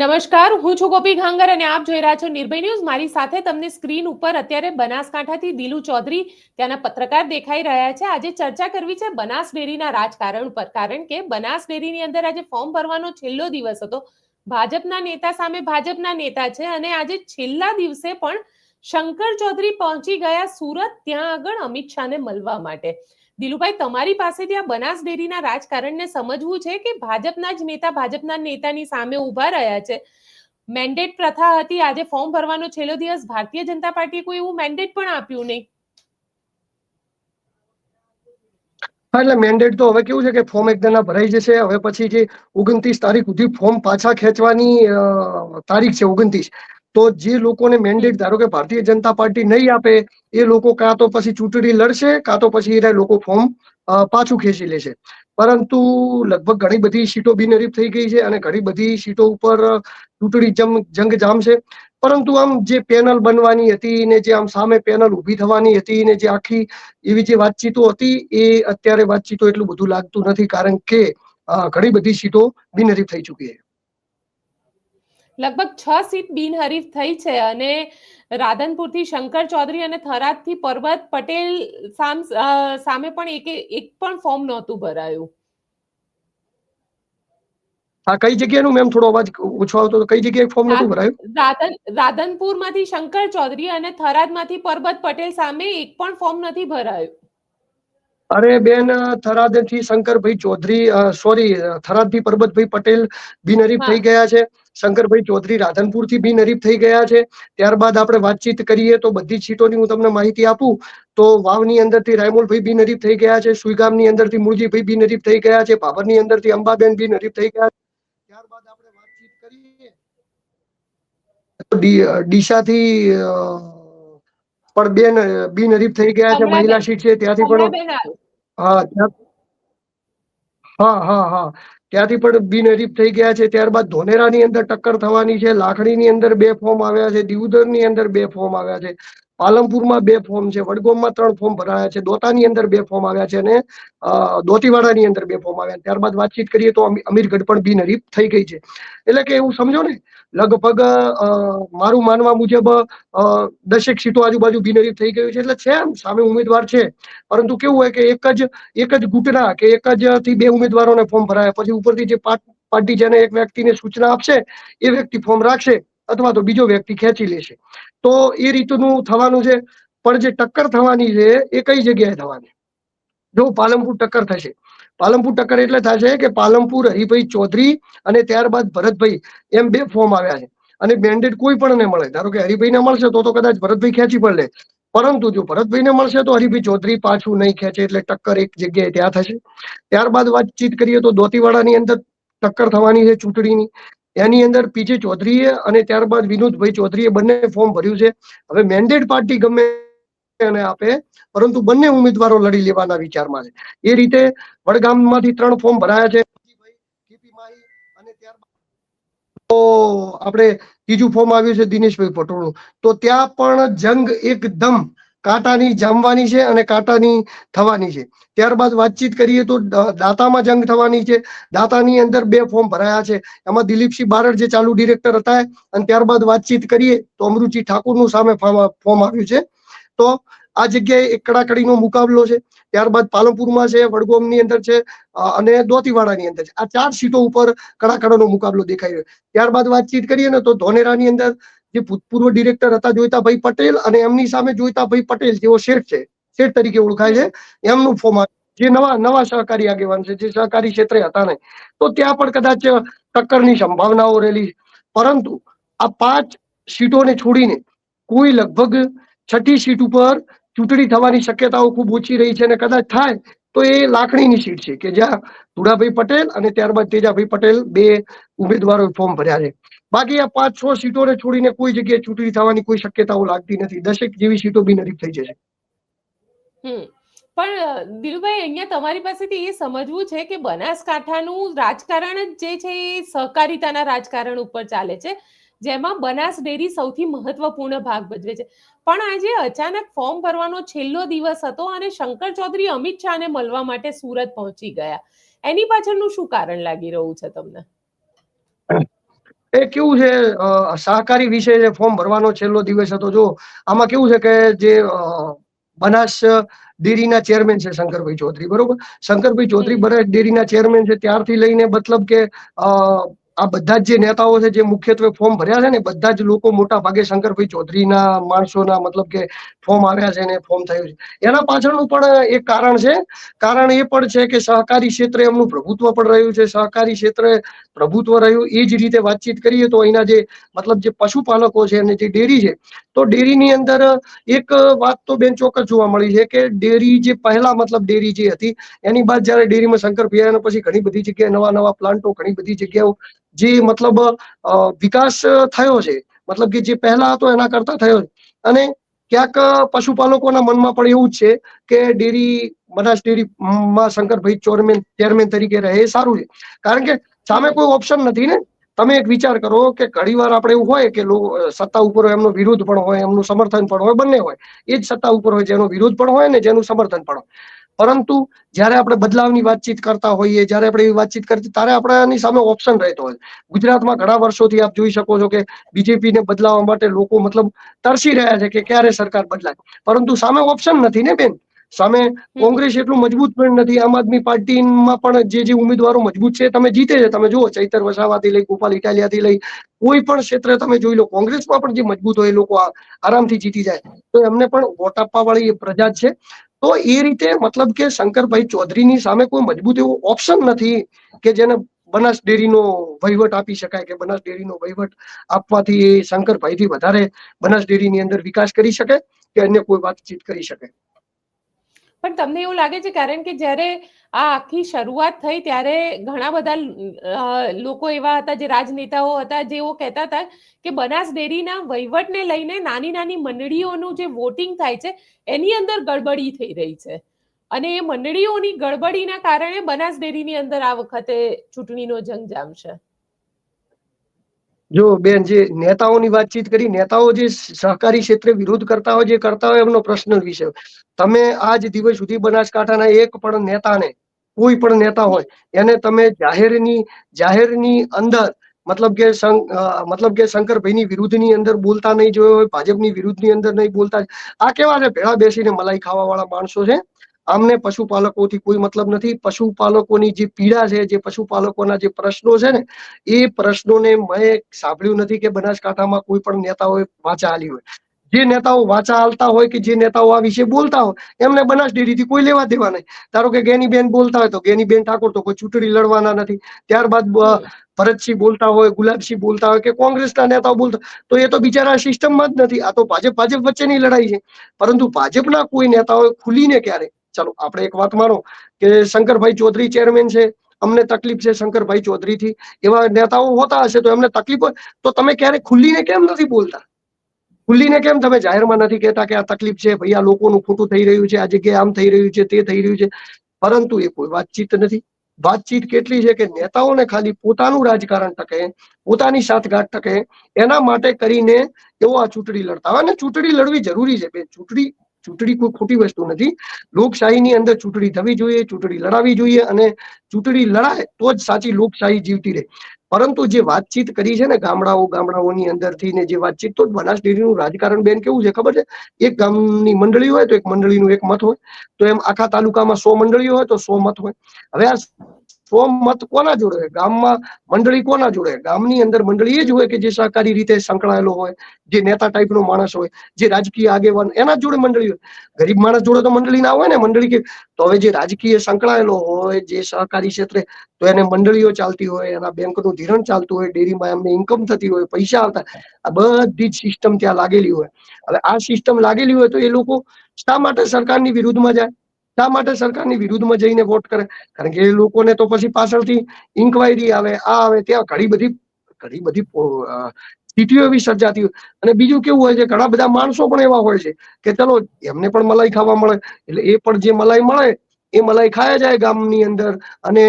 નમસ્કાર, હું છું ગોપી ઘાંગર અને આપ જોઈ રહ્યા છો નિર્ભય ન્યૂઝ. મારી સાથે તમને સ્ક્રીન ઉપર અત્યારે બનાસકાંઠાથી દિલુ ચૌધરી ત્યાંના પત્રકાર દેખાઈ રહ્યા છે. આજે ચર્ચા કરવી છે બનાસ ડેરીના રાજકારણ પર કારણ કે બનાસ ડેરીની અંદર આજે ફોર્મ ભરવાનો છેલ્લો દિવસ હતો. ભાજપના નેતા સામે ભાજપના નેતા છે અને આજે છેલ્લા દિવસે પણ શંકર ચૌધરી પહોંચી ગયા સુરત, ત્યાં આગળ અમિત શાહને મળવા માટે. દિલુભાઈ, તમારી પાસેથી આ બનાસ ડેરીના રાજકારણને સમજવું છે કે ભાજપના જ નેતા ભાજપના નેતાની સામે ઊભા રહ્યા છે? મેન્ડેટ પ્રથા હતી, આજે ફોર્મ ભરવાનો છેલ્લો દિવસ, ભારતીય જનતા પાર્ટીએ કોઈ એવું મેન્ડેટ પણ આપ્યું નહીં. હા, એટલે મેન્ડેટ તો હવે કેવું છે કે ફોર્મ એકદમ ભરાઈ જશે, હવે પછી જે ઓગણત્રીસ તારીખ સુધી ફોર્મ પાછા ખેંચવાની તારીખ છે ઓગણત્રીસ. તો જે લોકોને મેન્ડેટ ધારો કે ભારતીય જનતા પાર્ટી નહીં આપે, એ લોકો કાં તો પછી ચૂંટણી લડશે, કાં તો પછી એ લોકો ફોર્મ પાછું ખેંચી લેશે. પરંતુ લગભગ ઘણી બધી સીટો બિનહરીફ થઈ ગઈ છે અને ઘણી બધી સીટો ઉપર ચૂંટણી જમ, જંગ જામશે. પરંતુ આમ જે પેનલ બનવાની હતી ને જે આમ સામે પેનલ ઊભી થવાની હતી ને જે આખી એવી જે વાતચીતો હતી, એ અત્યારે વાતચીતો એટલું બધું લાગતું નથી કારણ કે ઘણી બધી સીટો બિનહરીફ થઈ ચૂકી છે. લગભગ છ સીટ બિનહરીફ થઈ છે અને રાધનપુરથી શંકર ચૌધરી અને થરાદથી પર્વત પટેલ સામે પણ એક એક પણ ફોર્મ નહોતું ભરાયું. આ કઈ જગ્યાનું મેમ થોડો અવાજ ઓછો આવતો કઈ જગ્યાએ ફોર્મ નહોતું ભરાયું? રાધન રાધનપુરમાંથી શંકર ચૌધરી અને થરાદમાંથી પરબત પટેલ સામે એક પણ ફોર્મ નથી ભરાયું. અરે બેન થરાદથી શંકરભાઈ ચૌધરી સોરી થરાદથી પરબતભાઈ પટેલ બિનહરીફ. થઈ ગયા છે. શંકરભાઈ ચૌધરી રાધનપુરથી બિનહરીફ થઈ ગયા છે. ત્યારબાદ આપણે વાતચીત કરીએ તો બધી સીટોની હું તમને માહિતી આપું. તો વાવની અંદરથી રાયમોલભાઈ બિનહરીફ થઈ ગયા છે. સુઈગામની અંદરથી મૂળજીભાઈ બિનહરીફ થઈ ગયા છે. ભાભરની અંદરથી અંબાબેન બિનહરીફ થઈ ગયા છે. ત્યારબાદ આપણે વાતચીત કરીએ ડીસાથી પણ બેન બિનહરીફ થઈ ગયા છે. મહિલા સીટ છે. ત્યાંથી પણ હા, ત્યાં- હા હા હા. ત્યાંથી પણ બિનહરીફ થઈ ગયા છે. ત્યારબાદ ધોનેરાની અંદર ટક્કર થવાની છે. લાખણીની અંદર બે ફોર્મ આવ્યા છે. દિઉદરની અંદર બે ફોર્મ આવ્યા છે. પાલનપુરમાં બે ફોર્મ છે, વડગોમમાં ત્રણ ફોર્મ ભરાયા છે, દોતાની અંદર બે ફોર્મ આવ્યા છે અને દોતીવાડાની અંદર બે ફોર્મ આવ્યા ત્યારબાદ વાતચીત કરીએ તો અમીરગઢ પણ બિનહરીફ થઈ ગઈ છે. એટલે કે એવું સમજો ને, લગભગ મારું માનવા મુજબ દસેક સીટો આજુબાજુ બિનહરીફ થઈ ગયું છે. એટલે છે સામે ઉમેદવાર છે. પરંતુ કેવું હોય કે એક જ એક જ ગુટના કે એક જ થી બે ઉમેદવારોને ફોર્મ ભરાયા. પછી ઉપરથી જે પાર્ટ- છે એને એક વ્યક્તિને સૂચના આપશે, એ વ્યક્તિ ફોર્મ રાખશે. અથવા તો બીજો વ્યક્તિ ખેંચી લેશે. તો એ રીતનું થવાનું છે. પણ જે ટક્કર થવાની છે, એ કઈ જગ્યાએ થવાની? જો પાલનપુર ટક્કર થશે. પાલનપુર ટક્કર એટલે થશે કે પાલનપુર હરિભાઈ ચૌધરી અને ત્યારબાદ ભરતભાઈ એમ બે ફોર્મ આવ્યા છે. અને બેન્ડેડ કોઈ પણ ને મળે. ધારો કે હરિભાઈને મળશે તો તો કદાચ ભરતભાઈ ખેંચી લે. પરંતુ જો ભરતભાઈને મળશે તો હરિભાઈ ચૌધરી પાછું નહીં ખેંચે એટલે ટક્કર એક જગ્યાએ ત્યાં થશે. ત્યારબાદ વાતચીત કરીએ તો દોતીવાડાની અંદર ટક્કર થવાની છે ચૂંટણીની. એની અંદર પીજે ચૌધરીએ અને ત્યારબાદ વિનોદભાઈ ચૌધરીએ બંને ફોર્મ ભર્યું છે. હવે મેન્ડેટ પાર્ટી ગમે અને આપે, પરંતુ બંને ઉમેદવારો લડી લેવાના વિચારમાં છે. એ રીતે વડગામમાંથી ત્રણ ફોર્મ ભરાયા છે. તો આપણે ત્રીજું ફોર્મ આવ્યું છે દિનેશભાઈ પટોળનું. તો ત્યાં પણ જંગ એકદમ કાંટાની જામવાની છે અને કાંટાની થવાની છે. ત્યારબાદ વાતચીત કરીએ તો દાતામાં જંગ થવાની છે. દાતાની અંદર બે ફોર્મ ભરાયા છે. એમાં દિલીપસિંહ બારડ જે ચાલુ ડિરેક્ટર હતા અને ત્યારબાદ વાતચીત કરીએ તો અમૃતજી ઠાકુરનું સામે ફોર્મ આવ્યું છે. તો આ જગ્યાએ એક કડાકડીનો મુકાબલો છે. ત્યારબાદ પાલનપુરમાં છે, વડગોમની અંદર છે અને દોતીવાડાની અંદર છે. આ ચાર સીટો ઉપર કડાકડાનો મુકાબલો દેખાઈ રહ્યો ત્યારબાદ વાતચીત કરીએ ને તો ધોનેરાની અંદર જે ભૂતપૂર્વ ડિરેક્ટર હતા જોઈતાભાઈ પટેલ અને એમની સામે જોઈતાભાઈ પટેલ, જેઓ શેઠ છે, શેઠ તરીકે ઓળખાય છે, એમનું ફોર્મ. જે નવા નવા સહકારી આગેવાન છે, જે સહકારી ક્ષેત્રે હતા નહીં તો ત્યાં પણ કદાચ ટક્કરની સંભાવનાઓ રહેલી પરંતુ આ પાંચ સીટોને છોડીને કોઈ લગભગ છઠ્ઠી સીટ ઉપર ચૂંટણી થવાની શક્યતાઓ ખૂબ ઓછી રહી છે અને કદાચ થાય તો એ લાખણીની સીટ છે કે જ્યાં ધુડાભાઈ પટેલ અને ત્યારબાદ તેજાભાઈ પટેલ બે ઉમેદવારોએ ફોર્મ ભર્યા છે. બાકી આ પાંચ છ સીટોને છોડીને કોઈ જગ્યાએ ચૂંટણી થવાની કોઈ શક્યતાઓ લાગતી નથી. દશેક જેવી સીટો બી નજીક થઈ જશે. પણ દિલુભાઈ અહીંયા તમારી પાસેથી એ સમજવું છે કે બનાસકાંઠાનું રાજકારણ જ જે છે એ સહકારિતાના રાજકારણ ઉપર ચાલે છે. જેમાં બનાસ ડેરી સૌથી મહત્વપૂર્ણ ભાગ ભજવે છે. પણ આજે અચાનક ફોર્મ ભરવાનો છેલ્લો દિવસ હતો અને શંકર ચૌધરી અમિત શાહને મળવા માટે સુરત પહોંચી ગયા. એની પાછળનું શું કારણ લાગી રહ્યું છે તમને? એ કેવું છે સહકારી વિશે જે ફોર્મ ભરવાનો છેલ્લો દિવસ હતો જો આમાં કેવું છે કે જે બનાસ ડેરીના ચેરમેન છે શંકરભાઈ ચૌધરી બરોબર? શંકરભાઈ ચૌધરી. બનાસ ડેરીના ચેરમેન છે ત્યારથી લઈને મતલબ કે આ બધા જ જે નેતાઓ છે, જે મુખ્યત્વે ફોર્મ ભર્યા છે ને, બધા જ લોકો મોટા ભાગે શંકરભાઈ ચૌધરીના માણસોના મતલબ કે ફોર્મ આવ્યા છે ને ફોર્મ થયું છે. એના પાછળનું પણ એક કારણ છે. કારણ એ પણ છે કે સહકારી ક્ષેત્રે એમનું પ્રભુત્વ પણ રહ્યું છે. સહકારી ક્ષેત્રે પ્રભુત્વ રહ્યું. એ જ રીતે વાતચીત કરીએ તો અહીંના જે મતલબ જે પશુપાલકો છે અને જે ડેરી છે, તો ડેરીની અંદર એક વાત તો બેન ચોક્કસ જોવા મળી છે કે ડેરી જે પહેલા મતલબ ડેરી જે હતી, એની બાદ જયારે ડેરીમાં શંકર ભૈયા પછી ઘણી બધી જગ્યાએ નવા નવા પ્લાન્ટો, ઘણી બધી જગ્યાઓ જે મતલબ વિકાસ થયો છે. મતલબ કે જે પહેલા હતો એના કરતા થયો છે. અને ક્યાંક પશુપાલકોના મનમાં પણ એવું જ છે કે ડેરી, બનાસ ડેરીમાં શંકરભાઈ ચેરમેન ચેરમેન તરીકે રહે એ સારું છે. કારણ કે સામે કોઈ ઓપ્શન નથી ને. તમે એક વિચાર કરો કે ઘણી વાર આપણે એવું હોય કે સત્તા ઉપર એમનો વિરોધ પણ હોય, એમનું સમર્થન પણ હોય, બંને હોય. એ જ સત્તા ઉપર હોય જેનો વિરોધ પણ હોય ને જેનું સમર્થન પણ હોય. પરંતુ જ્યારે આપણે બદલાવની વાતચીત કરતા હોઈએ જ્યારે આપણે એવી વાતચીત કરતી ત્યારે આપણાની સામે ઓપ્શન રહેતો હોય ગુજરાતમાં ઘણા વર્ષોથી આપ જોઈ શકો છો કે બીજેપી ને બદલાવવા માટે લોકો મતલબ તરસી રહ્યા છે કે ક્યારે સરકાર બદલાય. પરંતુ સામે ઓપ્શન નથી ને બેન? સામે કોંગ્રેસ એટલું મજબૂત પણ નથી આમ આદમી પાર્ટીમાં પણ જે જે ઉમેદવારો મજબૂત છે તમે જીતે છે. તમે જુઓ ચૈતર વસાવાથી લઈ ગોપાલ ઇટાલિયાથી લઈ કોઈ પણ ક્ષેત્રે તમે જોઈ લો કોંગ્રેસમાં પણ જે મજબૂત હોય એ લોકો આરામથી જીતી જાય. તો એમને પણ વોટ આપવા વાળી પ્રજા છે. તો એ રીતે મતલબ કે શંકરભાઈ ચૌધરીની સામે કોઈ મજબૂત એવું ઓપ્શન નથી કે જેને બનાસ ડેરીનો વહીવટ આપી શકાય કે બનાસ ડેરીનો વહીવટ આપવાથી શંકરભાઈથી વધારે બનાસ ડેરીની અંદર વિકાસ કરી શકે કે અન્ય કોઈ વાતચીત કરી શકે. પણ તમને એવું લાગે છે કારણ કે જ્યારે આ આખી શરૂઆત થઈ ત્યારે ઘણા બધા લોકો એવા હતા જે રાજનેતાઓ હતા જેઓ કહેતા હતા કે બનાસ ડેરીના વહીવટને લઈને નાની નાની મંડળીઓનું જે વોટિંગ થાય છે એની અંદર ગડબડી થઈ રહી છે. અને એ મંડળીઓની ગડબડીના કારણે બનાસ ડેરીની અંદર આ વખતે ચૂંટણીનો જંગ જામશે. જો બેન, જે નેતાઓની વાતચીત કરી, નેતાઓ જે સહકારી ક્ષેત્રે વિરોધ કરતા હોય, જે કરતા હોય, એમનો પ્રશ્ન વિષય તમે તમે આજ દિવસ સુધી બનાસકાંઠાના એક પણ નેતાને, કોઈ પણ નેતા હોય, એને તમે જાહેરની જાહેરની અંદર, મતલબ કે મતલબ કે શંકરભાઈની વિરુદ્ધની અંદર બોલતા નહીં જોયો હોય, ભાજપની વિરુદ્ધની અંદર નહીં બોલતા. આ કેવા છે? ભેળા બેસીને મલાઈ ખાવા વાળા માણસો છે. આમને પશુપાલકોથી કોઈ મતલબ નથી. પશુપાલકોની જે પીડા છે, જે પશુપાલકોના જે પ્રશ્નો છે ને, એ પ્રશ્નોને મેં સાંભળ્યું નથી કે બનાસકાંઠામાં કોઈ પણ નેતાઓએ વાચા આલી હોય. જે નેતાઓ વાચા હાલતા હોય કે જે નેતાઓ આ વિશે બોલતા હોય, એમને બનાસ ડેરીથી કોઈ લેવા દેવા નહીં. ધારો કે ગેનીબેન બોલતા હોય તો ગેનીબેન ઠાકોર તો કોઈ ચૂંટણી લડવાના નથી. ત્યારબાદ ભરતસિંહ બોલતા હોય, ગુલાબસિંહ બોલતા હોય કે કોંગ્રેસના નેતાઓ બોલતા તો એ તો બિચારા સિસ્ટમમાં જ નથી. આ તો ભાજપ ભાજપ વચ્ચેની લડાઈ છે. પરંતુ ભાજપના કોઈ નેતાઓએ ખુલીને ક્યારે ચાલો, આપણે એક વાત માનો કે શંકરભાઈ ચૌધરી ચેરમેન છે, અમને તકલીફ છે શંકરભાઈ ચૌધરીથી. એવા નેતાઓ હોતા હશે તો એમને તકલીફ તો તમે ક્યારે ખુલ્લીને કેમ નથી બોલતા? ખુલ્લીને કેમ તમે જાહેરમાં નથી કહેતા કે આ તકલીફ છે, ભાઈ આ લોકોનું ખોટું થઈ રહ્યું છે આ જગ્યાએ આમ થઈ રહ્યું છે, તે થઈ રહ્યું છે? પરંતુ એ કોઈ વાતચીત નથી. વાતચીત કેટલી છે કે નેતાઓને ખાલી પોતાનું રાજકારણ ટકે, પોતાની સાથગાંઠ ટકે, એના માટે કરીને એવો આ ચૂંટણી લડતા. હોય અને ચૂંટણી લડવી જરૂરી છે, બેન. ચૂંટણી ચૂંટણી કોઈ ખોટી વસ્તુ નથી. લોકશાહીની અંદર ચૂંટણી થવી જોઈએ, ચૂંટણી લડાવી જોઈએ અને ચૂંટણી લડાય તો જ સાચી લોકશાહી જીવતી રહે. પરંતુ જે વાતચીત કરી છે ને ગામડાઓ ગામડાઓની અંદરથી ને જે વાતચીત, તો બનાસ ડેરીનું રાજકારણ બેન કેવું છે ખબર છે? એક ગામની મંડળી હોય તો એક મંડળીનું એક મત હોય. તો એમ આખા તાલુકામાં સો મંડળીઓ હોય તો સો મત હોય. હવે આ સો મત કોના જોડે? ગામમાં મંડળી કોના જોડે? ગામની અંદર મંડળી એ જ હોય કે જે સહકારી રીતે સંકળાયેલો હોય, જે નેતા ટાઈપનો માણસ હોય, જે રાજકીય આગેવાન, એના જોડે મંડળી હોય. ગરીબ માણસ જોડે તો મંડળી ના હોય ને, મંડળી કે તો હવે જે રાજકીય સંકળાયેલો હોય, જે સહકારી ક્ષેત્રે, તો એને મંડળીઓ ચાલતી હોય, એના બેંકનું ધિરણ ચાલતું હોય, ડેરીમાં એમને ઇન્કમ થતી હોય, પૈસા આવતા, આ બધી જ સિસ્ટમ ત્યાં લાગેલી હોય. હવે આ સિસ્ટમ લાગેલી હોય તો એ લોકો શા માટે સરકારની વિરુદ્ધમાં જાય? શા માટે સરકારની વિરુદ્ધમાં જઈને વોટ કરે? કારણ કે એ લોકોને તો પછી પાછળથી ઇન્કવાયરી આવે, આ આવે, ત્યાં ઘણી બધી ઘણી બધી સ્થિતિઓ એવી સર્જાતી હોય. અને બીજું કેવું હોય છે, ઘણા બધા માણસો પણ એવા હોય છે કે ચલો, એમને પણ મલાઈ ખાવા મળે. એટલે એ પણ જે મલાઈ મળે, એ મલાઈ ખાયા જાય ગામની અંદર અને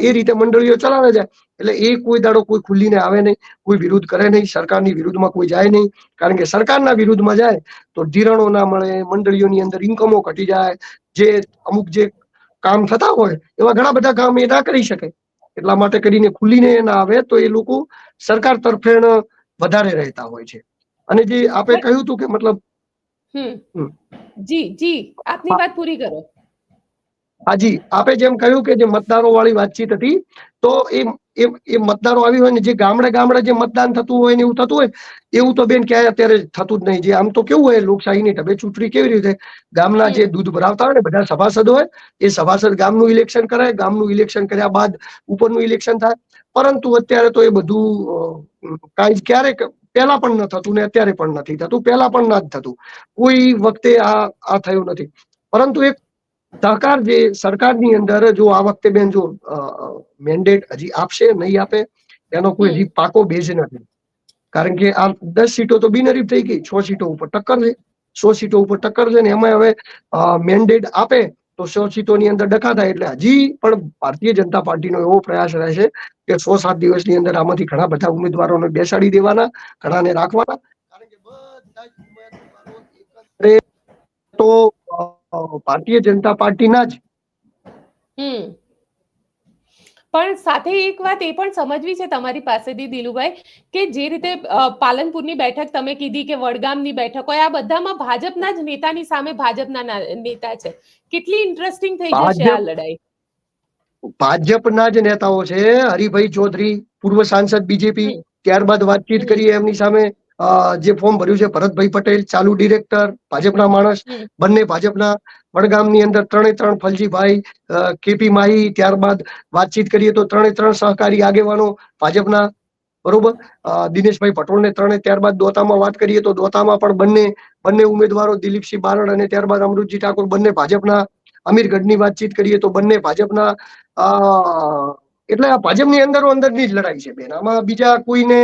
એ રીતે મંડળીઓ ચલાવે જાય. એટલે એ કોઈ દાડો કોઈ ખુલ્લીને આવે નહીં કોઈ વિરોધ કરે નહીં સરકારની વિરુદ્ધમાં કોઈ જાય નહીં. કારણ કે સરકારના વિરુદ્ધમાં જાય તો ધિરણો ના મળે મંડળીઓની અંદર ઇન્કમો ઘટી જાય. જે અમુક જે કામ થતા હોય એવા ઘણા બધા કામ એ ના કરી શકે. એટલા માટે કરીને ખુલ્લીને ના આવે તો એ લોકો સરકાર તરફેણ વધારે રહેતા હોય છે. અને જે આપે કહ્યું હતું કે મતલબ. જી જી આપની વાત પૂરી કરો. હાજી આપે જેમ કહ્યું કે જે મતદારો વાળી વાતચીત હતી તો એ એ એ મતદારો આવી હોય ને જે ગામડે ગામડે જે મતદાન થતું હોય ને એવું થતું હોય એવું તો બેન ક્યાંય અત્યારે થતું જ નહીં. જે આમ તો કેવું હોય લોકશાહીની ઢબે ચૂંટણી કેવી રીતે? ગામના જે દૂધ ભરાવતા હોય ને બધા સભાસદ હોય એ સભાસદ ગામનું ઇલેક્શન કરાય ગામનું ઇલેક્શન કર્યા બાદ ઉપરનું ઇલેક્શન થાય. પરંતુ અત્યારે તો એ બધું કાંઈ ક્યારેક પહેલા પણ ન થતું ને અત્યારે પણ નથી થતું પહેલા પણ ના જ થતું. કોઈ વખતે આ આ થયું નથી. પરંતુ એક સહકાર જે સરકારની અંદર જો આ વખતે બેન જો મેન્ડેટ હજી આપશે નહીં આપે એનો કોઈ. હજી પાકો બેઝ નથી. કારણ કે આ દસ સીટો તો બિનહરીફ થઈ ગઈ છ સીટો ઉપર ટક્કર છે. સો સીટો ઉપર ટક્કર છે ને એમાં હવે મેન્ડેટ આપે તો સો સીટોની અંદર ડખા થાય. એટલે હજી પણ ભારતીય જનતા પાર્ટીનો એવો પ્રયાસ રહેશે કે સો સાત દિવસની અંદર આમાંથી ઘણા બધા ઉમેદવારોને બેસાડી દેવાના ઘણાને રાખવાના. કારણ કે બધા તો ભારતીય જનતા પાર્ટીના જ. હમ. પણ સાથે એક વાત એ પણ સમજવી છે તમારી પાસેથી દિલુભાઈ કે જે રીતે પાલનપુરની બેઠક તમે કીધી કે વડગામની બેઠક હોય આ બધામાં ભાજપના જ નેતાની સામે ભાજપના નેતા છે. કેટલી ઇન્ટરેસ્ટિંગ થઈ જશે આ લડાઈ. ભાજપના જ નેતાઓ છે હરિભાઈ ચૌધરી પૂર્વ સાંસદ બીજેપી ત્યારબાદ વાતચીત. કરીએ એમની સામે. જે ફોર્મ ભર્યું છે ભરતભાઈ પટેલ ચાલુ ડિરેક્ટર ભાજપના માણસ. બંને ભાજપના વડગામની અંદર ત્રણે ત્રણ ફલજીભાઈ કેપી માહી ત્યારબાદ વાતચીત કરીએ તો ત્રણે ત્રણ સહકારી આગેવાનો ભાજપના બરોબર? દિનેશભાઈ પટોળને ત્રણે ત્યારબાદ દોતામાં વાત કરીએ તો દોતામાં પણ બંને બંને ઉમેદવારો દિલીપસિંહ બારડ અને ત્યારબાદ અમૃતજી ઠાકોર બંને ભાજપના. અમીરગઢની વાતચીત કરીએ તો બંને ભાજપના એટલે આ ભાજપની અંદરો અંદરની જ લડાઈ છે બેન. આમાં બીજા કોઈને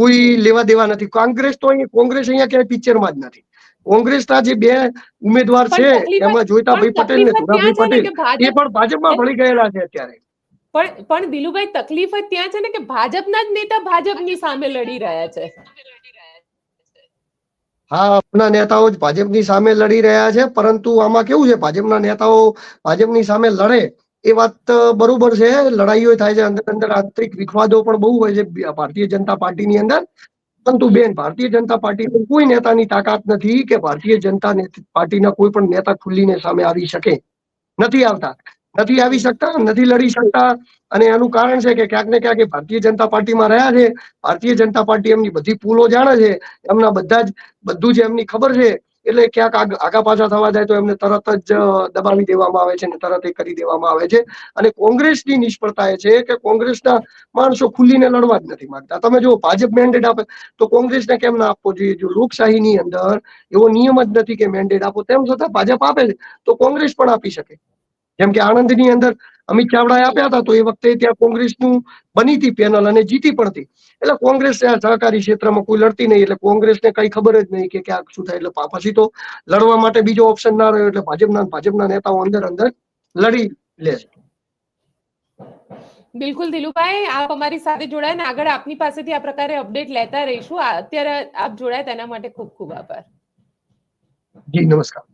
કોઈ લેવા દેવા નથી. કોંગ્રેસ તો અહીંયા કોંગ્રેસ અહીંયા ક્યાંય પિક્ચરમાં જ નથી. કોંગ્રેસના જે બે ઉમેદવાર છે એમાં જોઈતાભાઈ પટેલ ને ધુરાભાઈ પટેલ એ પણ ભાજપમાં ભળી ગયેલા છે અત્યારે. પણ પણ દિલુભાઈ તકલીફ જ ત્યાં છે ને કે ભાજપના જ નેતા ભાજપની સામે લડી રહ્યા છે. હા આપણા નેતાઓ જ ભાજપની સામે લડી રહ્યા છે પરંતુ આમાં કેવું છે? ભાજપના નેતાઓ ભાજપની સામે લડે એ વાત બરોબર છે. લડાઈઓ થાય છે અંદર અંદર. આંતરિક વિખવાદો પણ બહુ હોય છે ભારતીય જનતા પાર્ટીની અંદર. પરંતુ બેન, ભારતીય જનતા પાર્ટીની કોઈ નેતાની તાકાત નથી કે ભારતીય જનતા નેત- પાર્ટીના કોઈ પણ નેતા ખુલ્લીને સામે આવી શકે. નથી આવતા. નથી આવી શકતા, નથી લડી શકતા. અને એનું કારણ છે કે ક્યાંક ને ક્યાંક ભારતીય જનતા પાર્ટીમાં રહ્યા છે. ભારતીય જનતા પાર્ટી એમની બધી પુલો જાણે છે. એમના બધા જ, બધું જ એમની ખબર છે. એટલે ક્યાંક આગા પાછા થવા જાય તો એમને તરત જ દબાવી દેવામાં આવે છે અને તરત એ કરી દેવામાં આવે છે. અને કોંગ્રેસની નિષ્ફળતા એ છે કે કોંગ્રેસના માણસો ખુલ્લીને લડવા જ નથી માંગતા. તમે જો ભાજપ મેન્ડેટ આપે તો કોંગ્રેસને કેમ ના આપવો જોઈએ? જો લોકશાહીની અંદર એવો નિયમ જ નથી કે મેન્ડેટ આપો, તેમ છતાં ભાજપ આપે તો કોંગ્રેસ પણ આપી શકે. જેમ કે આણંદની અંદર અમિત ચાવડાએ આપ્યા હતા તો એ વખતે ત્યાં કોંગ્રેસનું બની હતી પેનલ અને જીતી પણ હતી. એટલે કોંગ્રેસ આ સહકારી ક્ષેત્રમાં કોઈ લડતી નહીં એટલે કોંગ્રેસને કઈ ખબર જ નહીં કે ક્યાંક શું થાય. એટલે પછી તો લડવા માટે બીજો ઓપ્શન ના રહ્યો એટલે ભાજપના ભાજપના નેતાઓ અંદર અંદર લડી લે બિલકુલ દિલુભાઈ આપ અમારી સાથે જોડાય ને આગળ આપની પાસેથી આ પ્રકારે અપડેટ લેતા રહીશું. અત્યારે આપ જોડાય તેના માટે ખૂબ ખૂબ આભાર. જી નમસ્કાર.